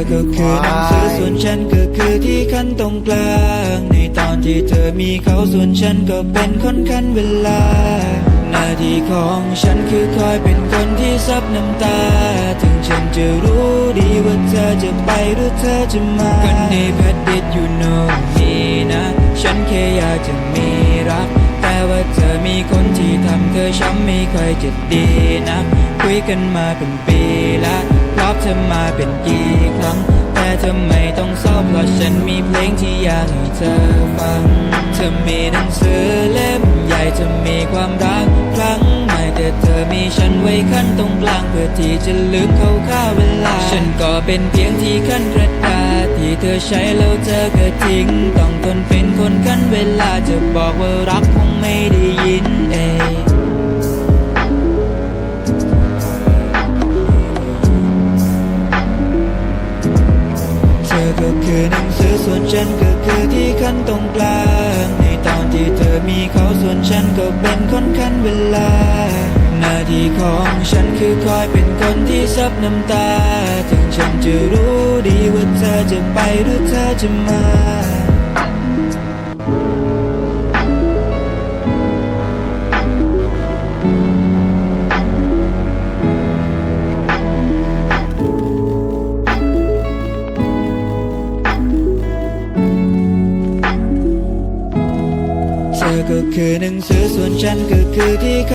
อก็คือหนังสือส่วนฉันก็คือที่ขั้นตรงกลาง ในตอนที่เธอมีเขาส่วนฉันก็เป็นคนขั้นเวลา หน้าที่ของฉันคือคอยเป็นคนที่ซับน้ำตา ถึงฉันจะรู้ดีว่าเธอจะไปหรือเธอจะมาก็ในแพทเด็ดอยู่โน่นนี่นะ ฉันแค่อยากจะมีรัก แต่ว่าเธอมีคนที่ทำเธอช้ำไม่ค่อยจะดีนะ คุยกันมาเป็นปีละ เธอมาเป็นกี่ครั้ง แต่เธอไม่ต้องเศร้าเพราะฉันมีเพลงที่อยากให้เธอฟัง เธอมีหนังสือเล่มใหญ่เธอมีความรักครั้งใหม่แต่เธอมีฉันไว้ขั้นตรงกลางเพื่อที่จะลืมเข้าค่าเวลา ฉันก็เป็นเพียงที่ขั้นกระดาษที่เธอใช้แล้วเธอก็ทิ้ง ต้องทนเป็นคนขั้นเวลาจะบอกว่ารักคง ก็คือหนังสือส่วนฉันก็คือที่ขั้นตรงกลางในตอนที่เธอมีเขาส่วนฉันก็เป็นคนขั้นเวลา หน้าที่ของฉันคือคอยเป็นคนที่ซับน้ำตา ถึงฉันจะรู้ดีว่าเธอจะไปหรือเธอจะมา ก็คือหนังสือส่วนฉันก็คือที่